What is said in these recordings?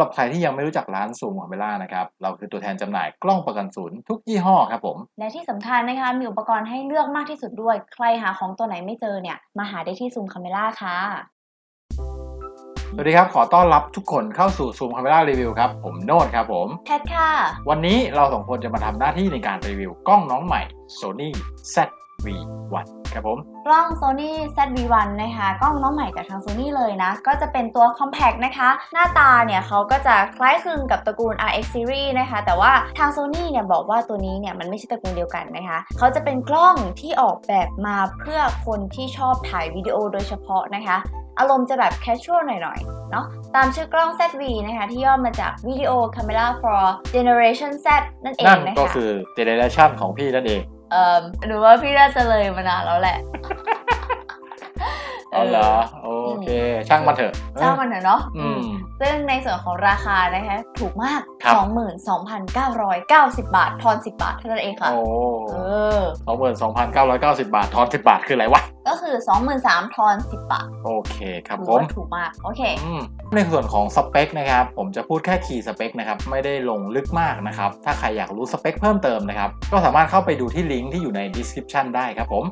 สำหรับใครที่ยังไม่รู้จักร้านซูมคาเมล่านะครับ เราคือตัวแทนจำหน่ายกล้องประกันศูนย์ทุกยี่ห้อครับผม และที่สำคัญนะคะ มีอุปกรณ์ให้เลือกมากที่สุดด้วย ใครหาของตัวไหนไม่เจอเนี่ย มาหาได้ที่ซูมคาเมล่าค่ะ สวัสดีครับ ขอต้อนรับทุกคนเข้าสู่ซูมคาเมล่ารีวิวครับ ผมโน้ตครับผมแพทค่ะ วันนี้เราสองคนจะมาทำหน้าที่ในการรีวิวกล้องน้องใหม่ Sony ZV-1 ครับผม กล้อง Sony ZV-1 นะคะกล้องน้องใหม่จากทาง Sony เลยนะ ก็จะเป็นตัว compact นะคะ หน้าตาเนี่ยเขาก็จะคล้ายคลึงกับตระกูล RX series นะคะ แต่ว่าทาง Sony เนี่ยบอกว่าตัวนี้เนี่ยมันไม่ใช่ตระกูลเดียวกันนะคะ เขาจะเป็นกล้องที่ออกแบบมาเพื่อคนที่ชอบถ่ายวิดีโอโดยเฉพาะนะคะอารมณ์จะแบบ casual หน่อยๆ เนาะตามชื่อกล้อง ZV นะคะ ที่ย่อมาจาก Video Camera for Generation Z นั่นเองนั่นนะคะก็คือเจเนเรชันของพี่นั่นเอง เอ่อหรือว่าพี่น่าจะเลยมานานแล้วแหละ เอาเหรอโอเค ช่างมันเถอะเจ้ามันเถอะเนาะอืมซึ่งในส่วนของราคานะคะถูกมากครับ22,990 บาททอน 10 บาทเท่านั้นเองค่ะโอ้เออสองหมื่นสองพันเก้าร้อยเก้าสิบบาททอนสิบบาทคืออะไรวะก็คือ23,000ทอน10บาท โอเคครับถือผมว่าถูกมากโอเคอืมในส่วนของสเปคนะครับผมจะพูดแค่คีย์สเปคนะครับไม่ได้ลงลึกมากนะครับถ้าใครอยากรู้สเปคเพิ่มเติมนะครับก็สามารถเข้าไปดูที่ลิงก์ที่อยู่ใน description ได้ครับผม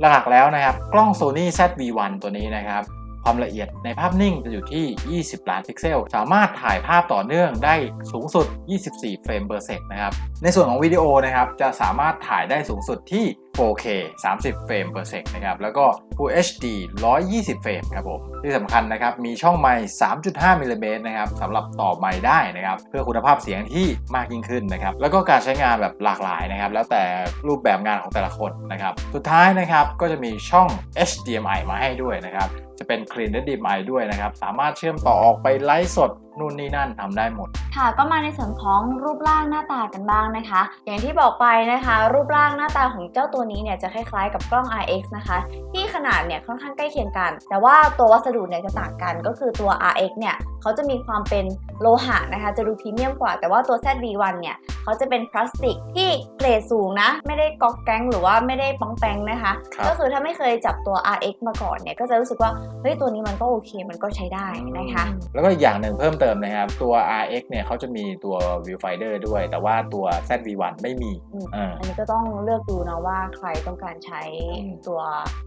หลักๆแล้วนะครับ กล้อง Sony ZV-1 ตัวนี้นะครับ ความละเอียดในภาพนิ่งจะอยู่ที่ 20 ล้านพิกเซล สามารถถ่ายภาพต่อเนื่องได้สูงสุด 24 เฟรมเปอร์เซกนะครับ ในส่วนของวิดีโอนะครับ จะสามารถถ่ายได้สูงสุดที่ 4K 30 เฟรม per sec นะครับ แล้วก็ Full HD 120 เฟรมครับผม ที่สำคัญนะครับ มีช่องไมค์ 3.5มิลลิเมตรนะครับสำหรับต่อไมค์ได้นะครับ เพื่อคุณภาพเสียงที่มากยิ่งขึ้นนะครับ แล้วก็การใช้งานแบบหลากหลายนะครับ แล้วแต่รูปแบบงานของแต่ละคนนะครับ สุดท้ายนะครับ ก็จะมีช่อง HDMI มาให้ด้วยนะครับ จะเป็น Clean HDMI ด้วยนะครับ สามารถเชื่อมต่อออกไปไลฟ์สดนู่นนี่นั่นทำได้หมด ค่ะก็มาในส่วนของรูปร่างหน้าตากันบ้างนะคะ อย่างที่บอกไปนะคะ รูปร่างหน้าตาของเจ้าตัวนี้เนี่ยจะคล้ายๆกับกล้อง RX นะคะ ที่ขนาดเนี่ยค่อนข้างใกล้เคียงกัน แต่ว่าตัววัสดุเนี่ยจะต่างกันก็คือตัว RX เนี่ยเขาจะมีความเป็นโลหะนะคะ จะดูพรีเมียมกว่า แต่ว่าตัว ZV-1 เนี่ยเขาจะเป็นพลาสติกที่เกรดสูงนะ ไม่ได้ก๊อกแก๊งหรือว่าไม่ได้ป้องแปงนะคะครับก็คือถ้าไม่เคยจับตัว RX มาก่อนเนี่ยก็จะรู้สึกว่าเฮ้ยตัวนี้มันก็โอเคมันก็ใช้ได้นะคะ แล้วก็อีกอย่างหนึ่งเพิ่มเติมนะครับ ตัว RX เนี่ยเขาจะมีตัว viewfinder ด้วย แต่ว่าตัว ZV-1 ไม่มีอืมเอออันนี้ก็ต้องเลือกดูนะว่าใครต้องการใช้อืมตัว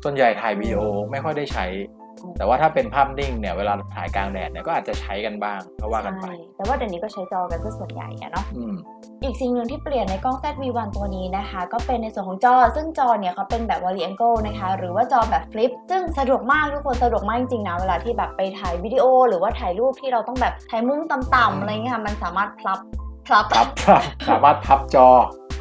ส่วนใหญ่ถ่ายวิดีโอไม่ค่อยได้ใช้อืม แต่ว่าถ้าเป็นภาพนิ่งเนี่ยเวลาถ่ายกลางแดดเนี่ยก็อาจจะใช้กันบ้างก็ว่ากันไปใช่แต่ว่าเดี๋ยวนี้ก็ใช้จอกันซะส่วนใหญ่อะเนาะอืมอีกสิ่งหนึ่งที่เปลี่ยนในกล้อง ZV-1 ตัวนี้นะคะ ก็เป็นในส่วนของจอ ซึ่งจอเนี่ยเขาเป็นแบบ wide angle นะคะ หรือว่าจอแบบฟลิป ซึ่งสะดวกมากทุกคนสะดวกมากจริงๆนะเวลาที่แบบไปถ่ายวิดีโอ หรือว่าถ่ายรูปที่เราต้องแบบถ่ายมุมต่ำๆอะไรเงี้ยค่ะมันสามารถพลับพลับพับพับสามารถพับจอ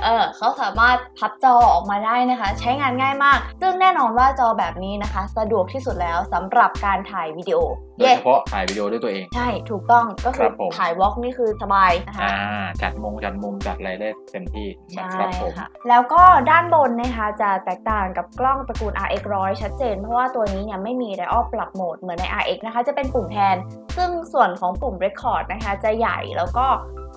เออเขาสามารถพับจอออกมาได้นะคะ ใช้งานง่ายมาก ซึ่งแน่นอนว่าจอแบบนี้นะคะ สะดวกที่สุดแล้วสำหรับการถ่ายวิดีโอ โดยเฉพาะถ่ายวิดีโอด้วยตัวเอง ใช่ถูกต้องก็คืครัอบผม ถ่ายวอล์กนี่คือสบายนะคะอ่าจัดมงจัดมุมจัดอะไรได้เต็มที่นะใช่ครับผม ค่ะแล้วก็ด้านบนนะคะจะแตกต่างกับกล้องตระกูล RX 100ชัดเจน เพราะว่าตัวนี้เนี่ยไม่มีไดออลปรับโหมดเหมือนใน RX นะคะจะเป็นปุ่มแทน ซึ่งส่วนของปุ่ม Record นะคะจะใหญ่แล้วก็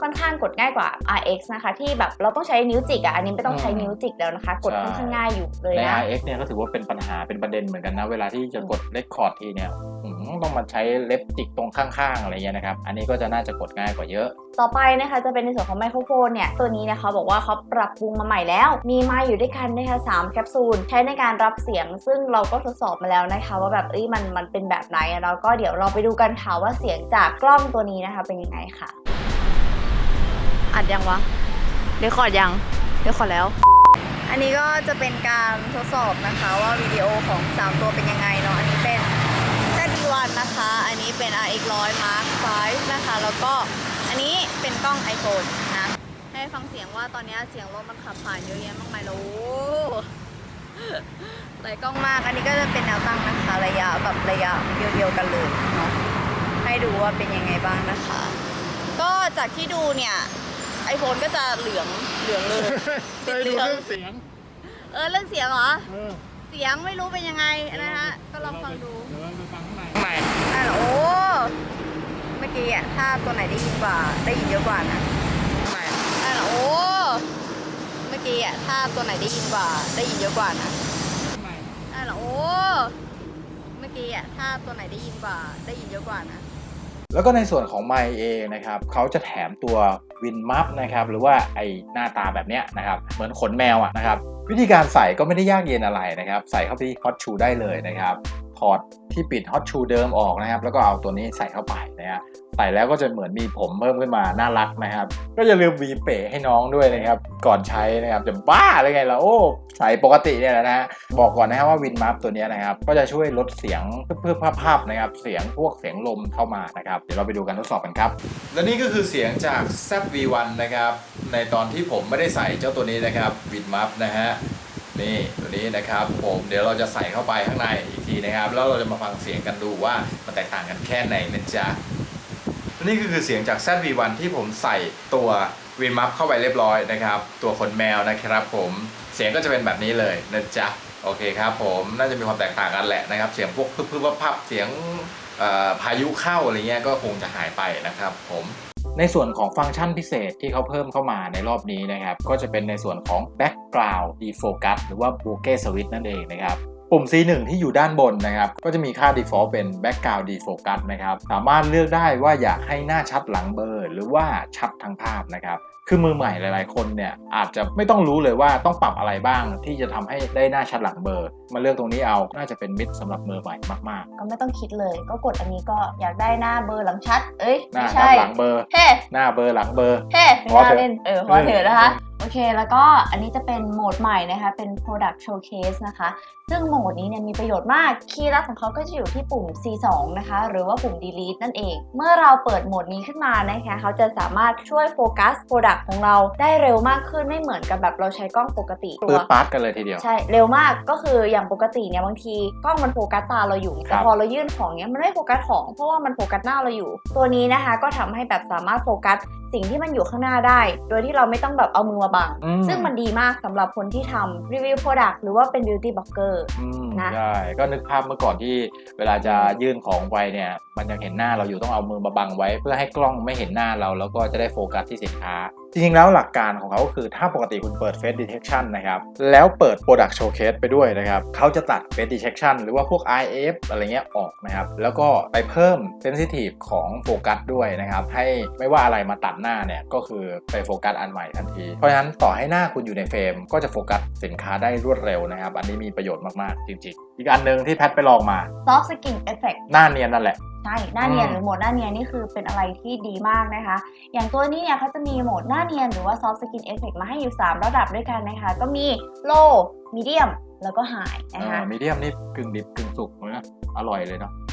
ค่อนข้างกดง่ายกว่า RX นะคะ ที่แบบเราต้องใช้นิ้วจิกอะอันนี้ไม่ต้องใช้นิ้วจิกแล้วนะคะ กดค่อนข้างง่ายอยู่เลยใน นะ RX เนี่ยก็ถือว่าเป็นปัญหาเป็นประเด็นเหมือนกันนะ เวลาที่จะกดเลคคอร์ดทีเนี่ยอืม ต้องมาใช้เล็บจิกตรงข้างๆอะไรเงี้ยนะครับ อันนี้ก็จะน่าจะกดง่ายกว่าเยอะ ต่อไปนะคะจะเป็นในส่วนของไมโครโฟนเนี่ย ตัวนี้นะคะบอกว่าเขาปรับปรุงมาใหม่แล้ว มีไมค์อยู่ด้วยกันนะคะ3แคปซูลใช้ในการรับเสียง ซึ่งเราก็ทดสอบมาแล้วนะคะ ว่าแบบเอ้ยมันมันเป็นแบบไหนอะแล้วก็เดี๋ยวเราไปดูกันค่ะว่าเสียงจากกล้องตัวนี้นะคะเป็นยังไงค่ะ อัดยังวะเรคคอร์ดยังเรคคอร์ดแล้วอันนี้ก็จะเป็นการทดสอบนะคะว่าวิดีโอของ 3 ตัวเป็นยังไงเนาะ อันนี้เป็น Z1 นะคะ อันนี้เป็น RX 100 Mark 5นะคะ แล้วก็อันนี้เป็นกล้อง iPhone นะ ให้ฟังเสียงว่าตอนนี้เสียงรถมันขับผ่านเยอะแยะมากมายแล้วโอ้หลายกล้องมาก อันนี้ก็จะเป็นแนวตั้งนะคะ ระยะแบบระยะเดียวๆกันเลยเนาะ ให้ดูว่าเป็นยังไงบ้างนะคะ ก็จากที่ดูเนี่ย iPhone ก็จะเหลืองเหลืองเลยเคยดูเรื่องเสียง เออเรื่องเสียงเหรอเออเสียงไม่รู้เป็นยังไงนะคะก็ลองฟังดู กี้อะถ้าตัวไหนได้ยินกว่าได้ยินเยอะกว่านะข้างในอะโอ้เมื่อกี้อะถ้าตัวไหนได้ยินกว่าได้ยินเยอะกว่านะข้างในอะโอ้เมื่อกี้อะถ้าตัวไหนได้ยินกว่าได้ยินเยอะกว่านะแล้วก็ในส่วนของไมเองนะครับเขาจะแถมตัววินมัฟนะครับหรือว่าไอหน้าตาแบบเนี้ยนะครับเหมือนขนแมวอะนะครับวิธีการใส่ก็ไม่ได้ยากเย็นอะไรนะครับ ใส่เข้าไปที่ฮอตชูได้เลยนะครับ อดที่ปิดฮอตชูเดิมออกนะครับ แล้วก็เอาตัวนี้ใส่เข้าไปนะฮะใส่แล้วก็จะเหมือนมีผมเพิ่มขึ้นมาน่ารักนะครับ ก็อย่าลืมวีเป๋ให้น้องด้วยนะครับ ก่อนใช้นะครับจะบ้าอะไรไงล่ะโอ้ใส่ปกติเนี่ยแหละนะฮะบอกก่อนนะครับว่าวินมัฟตัวนี้นะครับ ก็จะช่วยลดเสียงเพื่อภาพนะครับ เสียงพวกเสียงลมเข้ามานะครับ เดี๋ยวเราไปดูกันทดสอบกันครับ และนี่ก็คือเสียงจาก z V1 นะครับในตอนที่ผมไม่ได้ใส่เจ้าตัวนี้นะครับวินมัฟนะฮะ นี่ตัวนี้นะครับผมเดี๋ยวเราจะใส่เข้าไปข้างในอีกทีนะครับ แล้วเราจะมาฟังเสียงกันดูว่ามันแตกต่างกันแค่ไหนนะจ๊ะนี่ก็คือเสียงจาก ZV1 ที่ผมใส่ตัววินมัฟเข้าไปเรียบร้อยนะครับ ตัวขนแมวนะครับผมเสียงก็จะเป็นแบบนี้เลยนะจ๊ะโอเคครับผมน่าจะมีความแตกต่างกันแหละนะครับ เสียงพวกพึบพึบพับเสียงพายุเข้าอะไรเงี้ยก็คงจะหายไปนะครับผมในส่วนของฟังก์ชันพิเศษที่เขาเพิ่มเข้ามาในรอบนี้นะครับ ก็จะเป็นในส่วนของ Background Defocus หรือว่า Bokeh Switch นั่นเองนะครับ ปุ่ม C1 ที่อยู่ด้านบนนะครับ ก็จะมีค่า default เป็น background defocus นะครับ สามารถเลือกได้ว่าอยากให้หน้าชัดหลังเบลอร์ หรือว่าชัดทั้งภาพนะครับคือมือใหม่หลาย ๆ คนเนี่ยอาจจะไม่ต้องรู้เลยว่าต้องปรับอะไรบ้าง ที่จะทำให้ได้หน้าชัดหลังเบลอร์ มาเลือกตรงนี้เอาน่าจะเป็นมิตรสำหรับมือใหม่มากก็ไม่ต้องคิดเลย ก็กดอันนี้ก็อยากได้หน้าเบอร์หลังชัด เอ้ยๆหน้าไม่ชัดใช่หลังเบลอร์เฮ้หน้าเบลอร์หลังเบลอร์เฮ้ไม่พอน่าเถอะเล่นเออพอเถเออะอนะคะ โอเค แล้วก็อันนี้จะเป็นโหมดใหม่นะคะ เป็น product showcase นะคะ ซึ่งโหมดนี้เนี่ยมีประโยชน์มาก คีย์ลัดของเขาก็จะอยู่ที่ปุ่ม C2 นะคะ หรือว่าปุ่ม delete นั่นเอง เมื่อเราเปิดโหมดนี้ขึ้นมานะคะ เขาจะสามารถช่วยโฟกัส product ของเราได้เร็วมากขึ้น ไม่เหมือนกับแบบเราใช้กล้องปกติปืดปาร์ตกันเลยทีเดียว ใช่ เร็วมาก ก็คืออย่างปกติเนี่ยบางทีกล้องมันโฟกัสตาเราอยู่ครัแต่บพอเรายื่นของเนี้ยมันไม่โฟกัสของ เพราะว่ามันโฟกัสหน้าเราอยู่ ตัวนี้นะคะ ก็ทำให้แบบสามารถโฟกัส สิ่งที่มันอยู่ข้างหน้าได้ โดยที่เราไม่ต้องแบบเอามือมาบัง อืม ซึ่งมันดีมากสำหรับคนที่ทำรีวิวโปรดักต์หรือว่าเป็น beauty blogger อืมนะ ใช่ก็นึกภาพเมื่อก่อนที่เวลาจะยื่นของไปเนี่ย มันยังเห็นหน้าเราอยู่ต้องเอามือมาบังไว้ เพื่อให้กล้องไม่เห็นหน้าเราแล้วก็จะได้โฟกัสที่สินค้า จริงๆแล้วหลักการของเขาก็คือถ้าปกติคุณเปิด Face Detection นะครับ แล้วเปิด Product Showcase ไปด้วยนะครับ เขาจะตัด Face Detection หรือว่าพวก IF อะไรเงี้ยออกนะครับ แล้วก็ไปเพิ่ม Sensitive ของโฟกัสด้วยนะครับ ให้ไม่ว่าอะไรมาตัดหน้าเนี่ย ก็คือไปโฟกัสอันใหม่ทันที เพราะฉะนั้นต่อให้หน้าคุณอยู่ในเฟรม ก็จะโฟกัสสินค้าได้รวดเร็วนะครับ อันนี้มีประโยชน์มากๆจริงๆ อีกอันหนึงที่แพทไปลองมา soft skin effect หน้าเนียนนั่นแหละ ใช่หน้าเนียนอืมหรือโหมดหน้าเนียนนี่คือเป็นอะไรที่ดีมากนะคะ อย่างตัวนี้เนี่ยเขาจะมีโหมดหน้าเนียนหรือว่า soft skin effect มาให้อยู่ 3 ระดับด้วยกันนะคะ ก็มี low medium แล้วก็ high นะคะมีเดียมนี่กึ่งดิบกึ่งสุกเลยนะอร่อยเลยเนาะเฮ้ย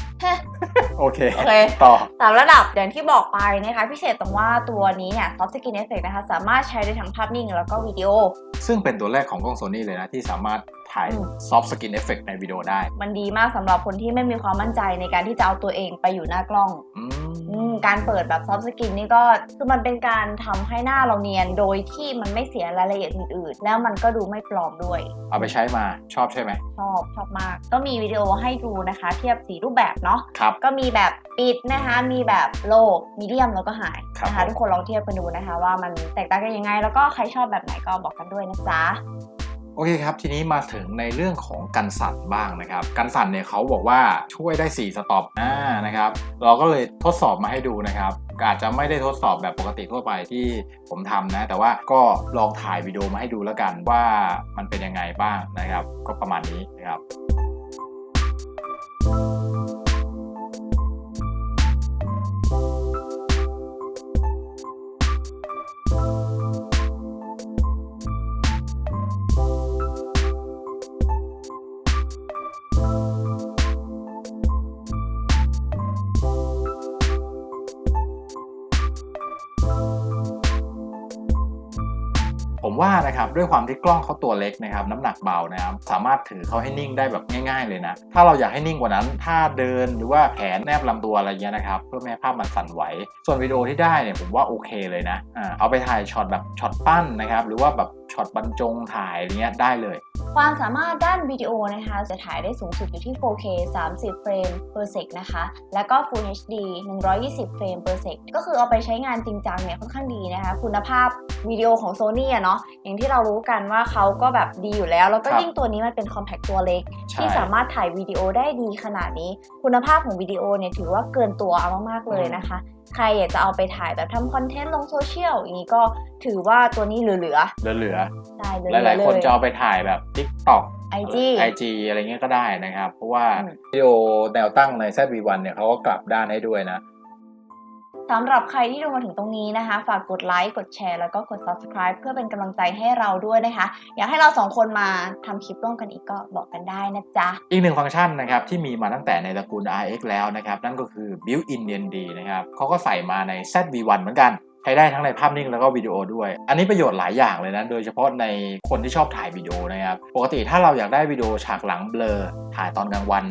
โอเค โอเค ต่อสามระดับอย่างที่บอกไปนะคะ พิเศษตรงว่าตัวนี้เนี่ย soft skin effect นะคะ สามารถใช้ได้ทั้งภาพนิ่งแล้วก็วิดีโอ ซึ่งเป็นตัวแรกของกล้องโซนี่เลยนะ ที่สามารถถ่ายอืม soft skin effect ในวิดีโอได้ มันดีมากสำหรับคนที่ไม่มีความมั่นใจในการที่จะเอาตัวเองไปอยู่หน้ากล้อง อือืมมการเปิดแบบ soft skin นี่ก็คือมันเป็นการทำให้หน้าเราเนียนโดยที่มันไม่เสียรายละเอียดอื่นๆ แล้วมันก็ดูไม่ปลอมด้วย เอาไปใช้มาชอบใช่ไหมชอบชอบมาก ก็มีวิดีโอให้ดูนะคะ เทียบสีรูปแบบเนาะครับก็มีแบบปิดนะคะ มีแบบ low medium แล้วก็ high ครับนะคะผมทุกคนลองเทียบกันดูนะคะ ว่ามันแตกต่างกันยังไง แล้วก็ใครชอบแบบไหนก็บอกกันด้วยนะจ๊ะโอเคครับ ทีนี้มาถึงในเรื่องของกันสั่นบ้างนะครับกันสั่นเนี่ยเขาบอกว่าช่วยได้ 4 สต็อปอ่านะครับเราก็เลยทดสอบมาให้ดูนะครับอาจจะไม่ได้ทดสอบแบบปกติทั่วไปที่ผมทำนะ แต่ว่าก็ลองถ่ายวิดีโอมาให้ดูแล้วกันว่ามันเป็นยังไงบ้างนะครับ ก็ประมาณนี้นะครับ ว่านะครับด้วยความที่กล้องเขาตัวเล็กนะครับน้ำหนักเบานะครับสามารถถือเขาให้นิ่งได้แบบง่าย ๆ เลยนะ ถ้าเราอยากให้นิ่งกว่านั้นถ้าเดินหรือว่าแขนแนบลำตัวอะไรเงี้ยนะครับเพื่อไม่ให้ภาพมันสั่นไหว ส่วนวิดีโอที่ได้เนี่ยผมว่าโอเคเลยนะอ่าเอาไปถ่ายช็อตแบบช็อตปั้นนะครับหรือว่าแบบช็อตบรรจงถ่ายอะไรเงี้ยได้เลย ความสามารถด้านวิดีโอนะคะจะถ่ายได้สูงสุดอยู่ที่ 4K 30 เฟรม per sec นะคะ แล้วก็ Full HD 120 เฟรม per sec ก็คือเอาไปใช้งานจริงจังเนี่ยค่อนข้างดีนะคะ คุณภาพวิดีโอของ Sony อะเนาะอย่างที่เรารู้กันว่าเขาก็แบบดีอยู่แล้ว แล้วก็ครับยิ่งตัวนี้มันเป็น compact ตัวเล็กใช่ที่สามารถถ่ายวิดีโอได้ดีขนาดนี้ คุณภาพของวิดีโอเนี่ยถือว่าเกินตัวเอามากๆเลยนะคะ ใครอยากจะเอาไปถ่ายแบบทำคอนเทนต์ลงโซเชียลอย่างนี้ก็ถือว่าตัวนี้เหลือเหลือๆได้เหลืๆอ หลายๆ คนจะเอาไปถ่ายแบบ TikTok ไอจีไอจีอะไรเงี้ยก็ได้นะครับ เพราะว่าอืมวิดีโอแนวตั้งใน ZV-1 เนี่ยเขาก็กลับด้านให้ด้วยนะสำหรับใครที่ดูมาถึงตรงนี้นะคะ ฝากกดไลค์ กดแชร์ แล้วก็กด subscribe เพื่อเป็นกำลังใจให้เราด้วยนะคะ อยากให้เราสองคนมาทำคลิปร่วมกันอีกก็บอกกันได้นะจ๊ะ อีกหนึ่งฟังก์ชันนะครับที่มีมาตั้งแต่ในตระกูล RX แล้วนะครับ นั่นก็คือ Built-in DND นะครับเขาก็ใส่มาใน ZV-1 เหมือนกัน ใช้ได้ทั้งในภาพนิ่งแล้วก็วิดีโอด้วย อันนี้ประโยชน์หลายอย่างเลยนะ โดยเฉพาะในคนที่ชอบถ่ายวิดีโอนะครับ ปกติถ้าเราอยากได้วิดีโอฉากหลังเบลอ ถ่ายตอนกลางวัน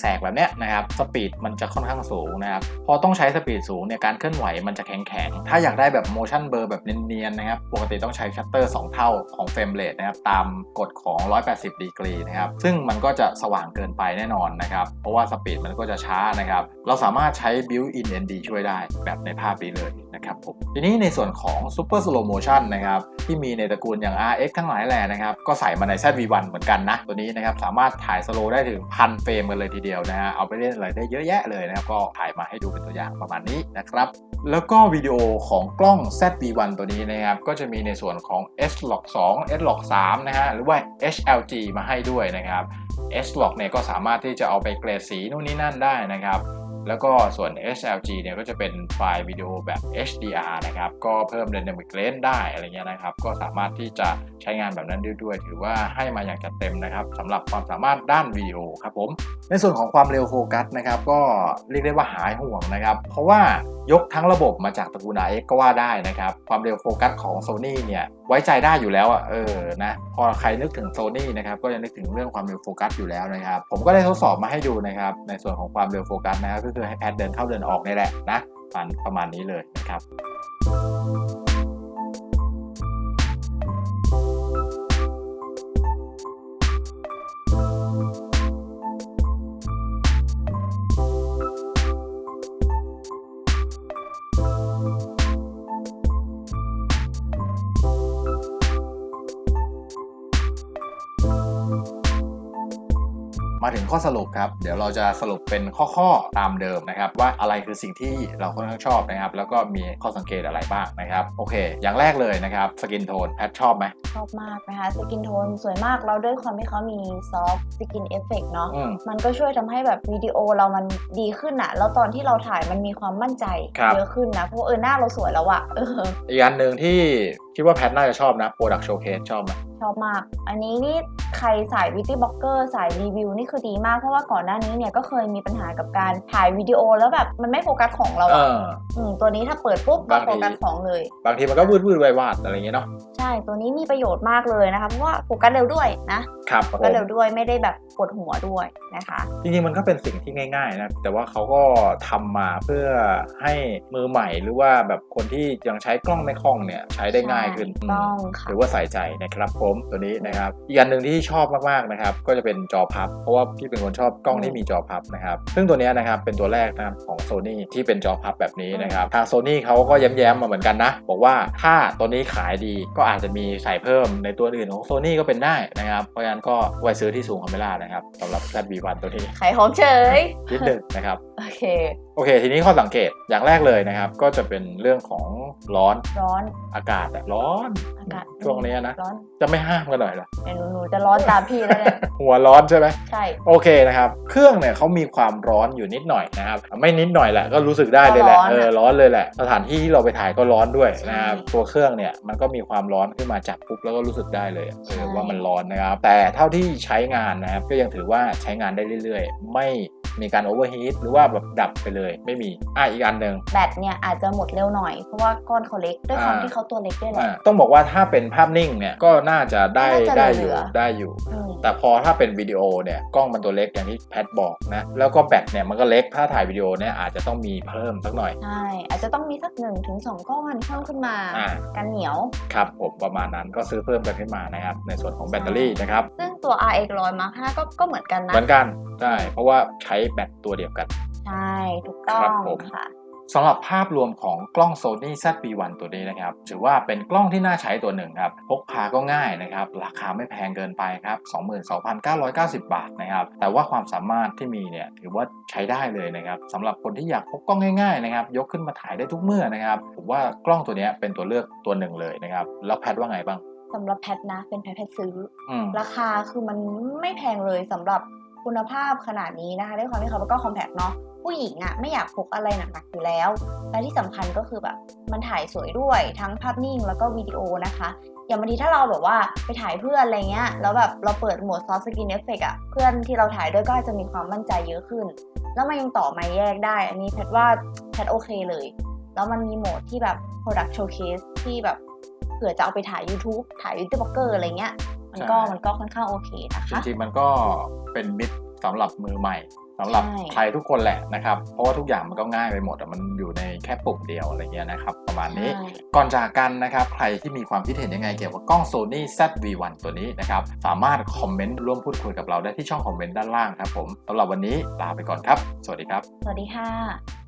แสกๆแบบเนี้ยนะครับสปีดมันจะค่อนข้างสูงนะครับพอต้องใช้สปีดสูงเนี่ยการเคลื่อนไหวมันจะแข็งๆถ้าอยากได้แบบ motion blur แบบเนียนๆนะครับปกติต้องใช้ชัตเตอร์2เท่าของเฟรมเรทนะครับตามกฎของ 180 ดีกรีนะครับซึ่งมันก็จะสว่างเกินไปแน่นอนนะครับเพราะว่าสปีดมันก็จะช้านะครับเราสามารถใช้ built-in ND ช่วยได้แบบในภาพนี้เลยนะครับผมทีนี้ในส่วนของ super slow motion นะครับที่มีในตระกูลอย่าง RX ทั้งหลายแหล่นะครับก็ใส่มาใน ZV-1 เหมือนกันนะตัวนี้นะครับสามารถถ่ายสโลได้ถึงพันเฟรมกันเลยทีเดียวนะฮะเอาไปเล่นอะไรได้เยอะแยะเลยนะครับก็ถ่ายมาให้ดูเป็นตัวอย่างประมาณนี้นะครับแล้วก็วิดีโอของกล้อง ZV-1 ตัวนี้นะครับก็จะมีในส่วนของ S-Log 2 S-Log 3นะฮะหรือว่า HLG มาให้ด้วยนะครับ S-Log เนี่ยก็สามารถที่จะเอาไปเกรดสีนู่นนี่นั่นได้นะครับ แล้วก็ส่วน SLG เนี่ยก็จะเป็นไฟล์วิดีโอแบบ HDR นะครับ ก็เพิ่ม Dynamic Range ได้อะไรเงี้ยนะครับ ก็สามารถที่จะใช้งานแบบนั้นได้ด้วย ถือว่าให้มาอย่างจัดเต็มนะครับสำหรับความสามารถด้านวิดีโอครับผม ในส่วนของความเร็วโฟกัสนะครับ ก็เรียกได้ว่าหายห่วงนะครับ เพราะว่ายกทั้งระบบมาจากตระกูล RX ก็ว่าได้นะครับ ความเร็วโฟกัสของ Sony เนี่ยไว้ใจได้อยู่แล้วอะเออนะพอใครนึกถึง Sony นะครับก็จะนึกถึงเรื่องความเร็วโฟกัสอยู่แล้วนะครับ ผมก็ได้ทดสอบมาให้ดูนะครับในส่วนของความเร็วโฟกัสนะครับก็คือให้แพทเดินเข้าเดินออกนี่แหละนะประมาณประมาณนี้เลยนะครับ มาถึงข้อสรุปครับ เดี๋ยวเราจะสรุปเป็นข้อๆตามเดิมนะครับ ว่าอะไรคือสิ่งที่เราค่อนข้างชอบนะครับ แล้วก็มีข้อสังเกตอะไรบ้างนะครับ โอเค อย่างแรกเลยนะครับสกินโทนแพทชอบไหมชอบมากนะคะสกินโทนสวยมากแล้วด้วยความที่เขามีซอฟต์สกินเอฟเฟกเนาะอืม มันก็ช่วยทำให้แบบวิดีโอเรามันดีขึ้นอะแล้วตอนที่เราถ่ายมันมีความมั่นใจครับ เยอะขึ้นนะเพราะว่าเออหน้าเราสวยแล้วอะเอออีกอันหนึ่งที่คิดว่าแพทน่าจะชอบนะ Product Showcase ชอบไหม ชอบมาก อันนี้นี่ใครสายวิตี้บล็อกเกอร์สายรีวิวนี่คือดีมาก เพราะว่าก่อนหน้านี้เนี่ยก็เคยมีปัญหากับการถ่ายวิดีโอแล้วแบบมันไม่โฟกัสของเราเออะออืมตัวนี้ถ้าเปิดปุ๊บก็บางทีโฟกัสของเลย บางทีมันก็วืดวืดๆวายวาดอะไรอย่างเงี้ยเนาะ ใช่ ตัวนี้มีประโยชน์มากเลยนะคะ เพราะว่าโฟกัสเร็วด้วยนะ ครับโฟผกัสมเร็วด้วยไม่ได้แบบปวดหัวด้วยนะคะ จริงๆมันก็เป็นสิ่งที่ง่ายๆนะ แต่ว่าเขาก็ทำมาเพื่อให้มือใหม่หรือว่าแบบคนที่ยังใช้กล้องไม่คล่องเนี่ยใช้ได้ง่ายขึ้นใช่ต้องอืมค่ะหรือว่าใส่ใจนะครับผมตัวนี้นะครับ อีกอันหนึ่งที่ชอบมากๆนะครับ ก็จะเป็นจอพับ เพราะว่าพี่เป็นคนชอบกล้องที่มีจอพับนะครับ ซึ่งตัวเนี้ยนะครับเป็นตัวแรกนะครับของ Sony ที่เป็นจอพับแบบนี้นะครับ ทาง Sony เขาก็แย้มๆมาเหมือนกันนะ บอกว่าถ้าตัวนี้ขายดีก็อาจจะมีใส่เพิ่มในตัวอื่นของ Sony ก็เป็นได้นะครับ เพราะฉะนั้นก็ไว้ซื้อที่สูงคาเมล่านะครับสำหรับ ZV-1 ตัวนี้ขายของเฉยนิดหนึ่งนะครับ โอเค โอเค ทีนี้ข้อสังเกตอย่างแรกเลยนะครับ ก็จะเป็นเรื่องของ ร้อน ร้อน อากาศอะร้อน อากาศช่วงนี้นะ ร้อน จะไม่ห้ามกันหน่อยเหรอเดี๋ยวหนูหนูจะร้อนตามพี่แล้วเนี่ยหัวร้อนใช่ไหมใช่ โอเคนะครับ เครื่องเนี่ยเขามีความร้อนอยู่นิดหน่อยนะครับ ไม่นิดหน่อยแหละ ก็รู้สึกได้เลยแหละร้อนอะเออ ร้อนเลยแหละ สถานที่ที่เราไปถ่ายก็ร้อนด้วยนะครับใช่ตัวเครื่องเนี่ยมันก็มีความร้อนขึ้นมาจับปุ๊บแล้วก็รู้สึกได้เลยเอใช่อว่ามันร้อนนะครับ แต่เท่าที่ใช้งานนะครับก็ยังถือว่าใช้งานได้เรื่อย ๆ ไม่ มีการโอเวอร์ฮีทหรือว่าแบบดับไปเลยไม่มีอะอีกอันหนึ่งแบตเนี่ยอาจจะหมดเร็วหน่อย เพราะว่าก้อนเขาเล็กด้วยความอ่าที่เขาตัวเล็กด้วยแหละอะต้องบอกว่าถ้าเป็นภาพนิ่งเนี่ยก็น่าจะได้น่าจะได้อเหลืยู่อได้อยู่อืมแต่พอถ้าเป็นวิดีโอเนี่ยกล้องมันตัวเล็กอย่างที่แพทบอกนะแล้วก็แบตเนี่ยมันก็เล็กถ้าถ่ายวิดีโอเนี่ยอาจจะต้องมีเพิ่มสักหน่อยใช่อาจจะต้องมีสักหนึ่งถึงสองก้อนเพิ่มขึ้นมาอ่ากันเหนียวครับผมประมาณนั้นก็ซื้อเพิ่มกันขึ้นมานะครับในส่วนของแบตเตอรี่นะครับซึ่งตัว RX 100 Mark 5ก็ก็เหมือนกันนะเหมือนกันใช่เพราะว่าใช้แบตตัวเดียวกัน ใช่ ถูกต้อครังบผมค่ะสำหรับภาพรวมของกล้อง Sony ZV-1 ตัวนี้นะครับ ถือว่าเป็นกล้องที่น่าใช้ตัวหนึ่งครับ พกพาก็ง่ายนะครับ ราคาไม่แพงเกินไปครับ 22,990 บาทนะครับ แต่ว่าความสามารถที่มีเนี่ยถือว่าใช้ได้เลยนะครับสำหรับคนที่อยากพกกล้องง่ายๆนะครับ ยกขึ้นมาถ่ายได้ทุกเมื่อนะครับผมว่ากล้องตัวเนี้ยเป็นตัวเลือกตัวหนึ่งเลยนะครับ แล้วแพทว่าไงบ้างสำหรับแพทนะเป็นแพทแพทซื้ออืมราคาคือมันไม่แพงเลยสำหรับ คุณภาพขนาดนี้นะคะด้วยความที่เขาก็คอมแพคเนาะผู้หญิงอะ่ะไม่อยากพกอะไรหนักๆอยู่แล้ว และที่สำคัญก็คือแบบมันถ่ายสวยด้วยทั้งภาพนิ่งแล้วก็วิดีโอนะคะอย่างบางทีถ้าเราแบบว่าไปถ่ายเพื่อนอะไรเงี้ยแล้วแบบเราเปิดโหมดซอฟต์สกินเอฟเฟกอะเพื่อนที่เราถ่ายด้วยก็อาจจะมีความมั่นใจเยอะขึ้น แล้วมันยังต่อไมาแยกได้ อันนี้แพทว่าแพทโอเคเลย แล้วมันมีโหมดที่แบบ product showcase ที่แบบเผื่อจะเอาไปถ่าย YouTube ถ่าย YouTube b l o g g e r อะไรเงี้ย มันก็ใช่มันก็ค่อนข้างโอเคนะจคะริงๆมันก็เป็นมิตรสำหรับมือใหม่สำหรับใช่ใครทุกคนแหละนะครับ เพราะว่าทุกอย่างมันก็ง่ายไปหมดอะมันอยู่ในแค่ปุ่มเดียวอะไรเงี้ยนะครับ ประมาณนี้ใช่ก่อนจากกันนะครับ ใครที่มีความคิดเห็นยังไงเกี่ยวกับกล้อง Sony ZV-1 ตัวนี้นะครับ สามารถคอมเมนต์ร่วมพูดคุยกับเราได้ที่ช่องคอมเมนต์ด้านล่างครับผมสำหรับวันนี้ลาไปก่อนครับ สวัสดีครับ สวัสดีค่ะ